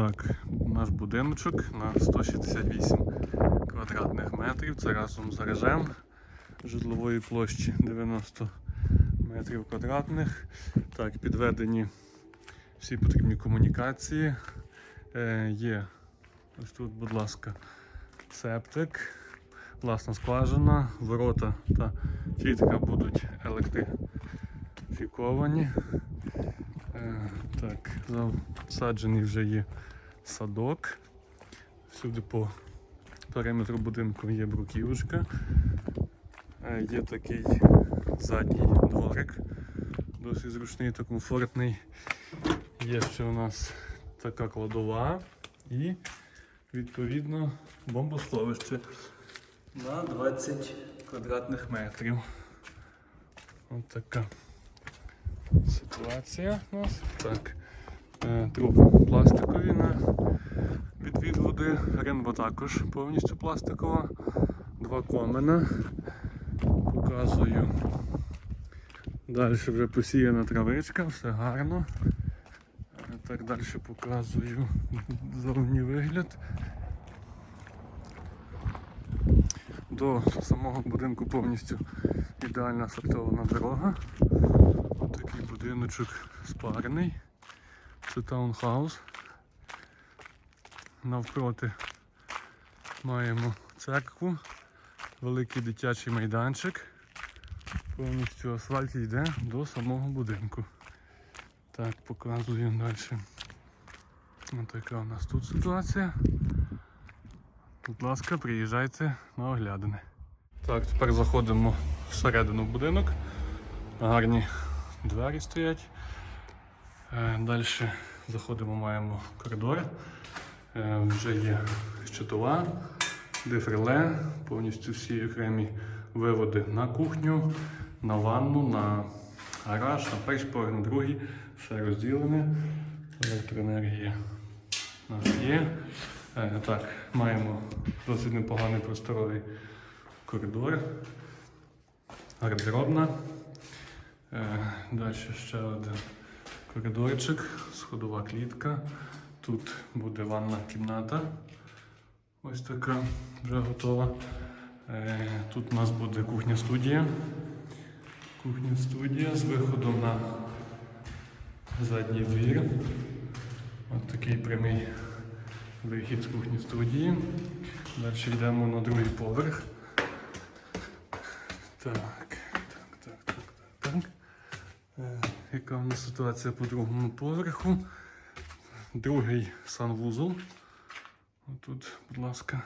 Так, наш будиночок на 168 квадратних метрів. Це разом з гаражем житлової площі 90 метрів квадратних. Так, підведені всі потрібні комунікації. Е, є ось тут, будь ласка, септик, власна скважина, ворота та фітка будуть електрифіковані. Е, так, засаджений вже є садок. Всюди по периметру будинку є бруківочка. Е, Є такий задній дворик, досить зручний та комфортний. Є ще у нас така кладова і відповідно бомбосховище на 20 квадратних метрів. Ось така ситуація у нас. Так. Е, Труби пластикові на відвід. Ринва також повністю пластикова. Два комина. Показую. Далі вже посіяна травичка, все гарно. Е, Так далі показую зовній вигляд. До самого будинку повністю ідеально асфальтована дорога. Ось такий будиночок спарений. Це таунхаус. Навпроти маємо церкву, великий дитячий майданчик. Повністю асфальт йде до самого будинку. Так, показую далі. Ось така у нас тут ситуація. Будь ласка, приїжджайте на оглядини. Так, тепер заходимо всередину будинок. Гарні двері стоять. Е, Далі заходимо, маємо коридор. Е, Вже є щитова, дефриле, повністю всі окремі виводи на кухню, на ванну, на гараж, на перший поверх, на другий. Все розділене. Електроенергія у нас є. Е, Так, маємо досить непоганий просторовий коридор. Гардеробна. Е, Далі ще один коридорчик, сходова клітка. Тут буде ванна кімната. Ось така вже готова. Е, Тут у нас буде кухня-студія. Кухня-студія з виходом на задній двір. Ось такий прямий вихід з кухні студії. Далі йдемо на другий поверх. Так, так, так, так, так, так. Е, Яка в нас ситуація по другому поверху? Другий санвузол. Отут, будь ласка.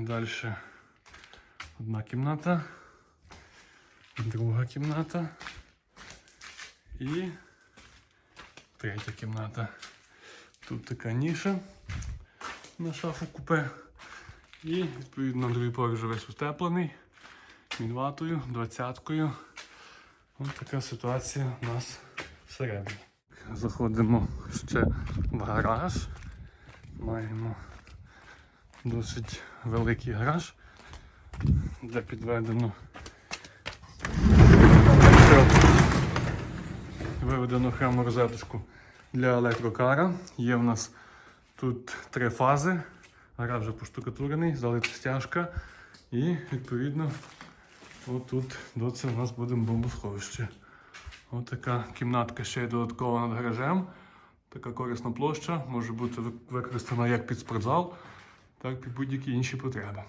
Далі одна кімната, друга кімната і третя кімната. Тут така ніша на шафу купе. І відповідно другий поверх вже весь утеплений. Мінватою, двадцяткою. Ось така ситуація у нас всередині. Заходимо ще в гараж. Маємо досить великий гараж, де підведено виведено хрему розеточку для електрокара. Є в нас тут три фази. Гараж вже поштукатурений, залита стяжка. І відповідно отут до це у нас буде бомбосховище. Ось така кімнатка ще й додатково над гаражем. Така корисна площа може бути використана як під спортзал, так і під будь-які інші потреби.